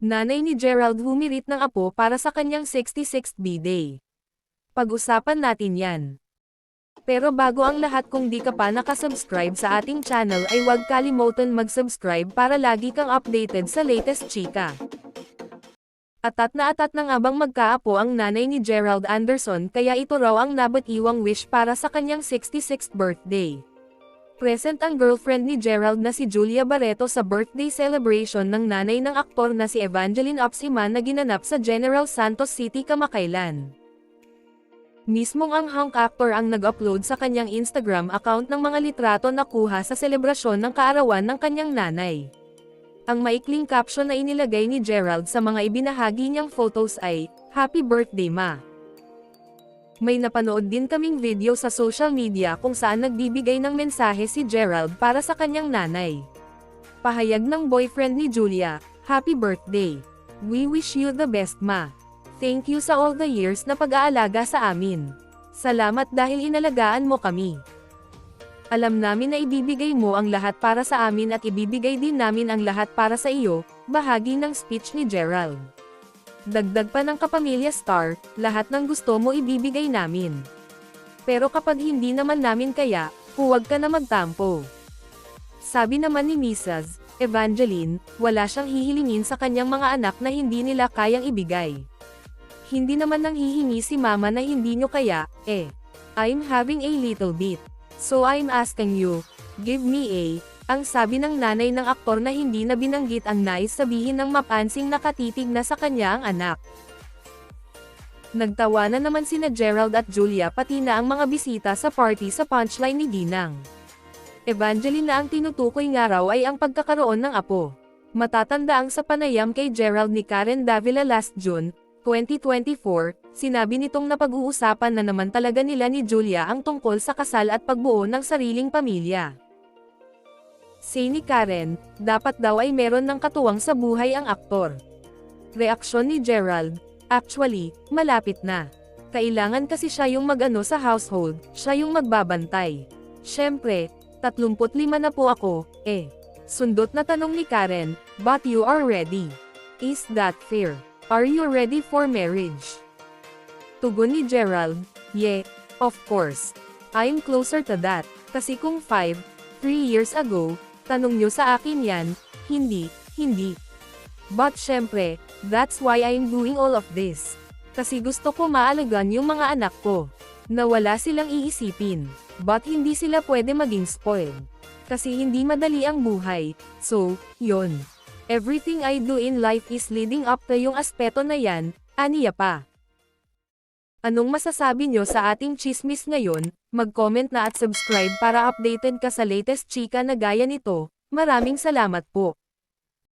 Nanay ni Gerald humirit ng apo para sa kanyang 66th B-Day. Pag-usapan natin yan. Pero bago ang lahat kung di ka pa nakasubscribe sa ating channel ay huwag kalimutan mag-subscribe para lagi kang updated sa latest chika. Atat na atat na nga bang magkaapo ang nanay ni Gerald Anderson kaya ito raw ang nabatiwang wish para sa kanyang 66th birthday. Present ang girlfriend ni Gerald na si Julia Barreto sa birthday celebration ng nanay ng aktor na si Evangeline Opsiman na ginanap sa General Santos City kamakailan. Mismong ang hunk actor ang nag-upload sa kanyang Instagram account ng mga litrato na kuha sa selebrasyon ng kaarawan ng kanyang nanay. Ang maikling caption na inilagay ni Gerald sa mga ibinahagi niyang photos ay, Happy Birthday Ma! May napanood din kaming video sa social media kung saan nagbibigay ng mensahe si Gerald para sa kanyang nanay. Pahayag ng boyfriend ni Julia, Happy Birthday! We wish you the best ma! Thank you sa all the years na pag-aalaga sa amin. Salamat dahil inalagaan mo kami. Alam namin na ibibigay mo ang lahat para sa amin at ibibigay din namin ang lahat para sa iyo, bahagi ng speech ni Gerald. Dagdag pa ng kapamilya star, lahat ng gusto mo ibibigay namin. Pero kapag hindi naman namin kaya, huwag ka na magtampo. Sabi naman ni Mrs. Evangeline, wala siyang hihilingin sa kanyang mga anak na hindi nila kayang ibigay. Hindi naman nang hihingi si mama na hindi nyo kaya, eh. I'm having a little bit. So I'm asking you, give me a, ang sabi ng nanay ng aktor na hindi na binanggit ang nais sabihin ng mapansing nakatitig na sa kanya ang anak. Nagtawanan naman sina Gerald at Julia pati na ang mga bisita sa party sa punchline ni Ginang. Evangeline na ang tinutukoy nga raw ay ang pagkakaroon ng apo. Matatanda ang sa panayam kay Gerald ni Karen Davila last June, 2024, sinabi nitong napag-uusapan na naman talaga nila ni Julia ang tungkol sa kasal at pagbuo ng sariling pamilya. Say ni Karen, dapat daw ay meron ng katuwang sa buhay ang aktor. Reaksyon ni Gerald, actually, malapit na. Kailangan kasi siya yung mag-ano sa household, siya yung magbabantay. Siyempre, 35 na po ako, eh. Sundot na tanong ni Karen, but you are ready. Is that fair? Are you ready for marriage? Tugon ni Gerald, yeah, of course. I'm closer to that, kasi kung 5, 3 years ago, tanong nyo sa akin yan, hindi, hindi. But syempre, that's why I'm doing all of this. Kasi gusto ko maalagan yung mga anak ko. Na wala silang iisipin. But hindi sila pwede maging spoiled. Kasi hindi madali ang buhay. So, yon. Everything I do in life is leading up to yung aspeto na yan, aniya pa. Anong masasabi nyo sa ating chismis ngayon? Mag-comment na at subscribe para updated ka sa latest chika na gaya nito. Maraming salamat po.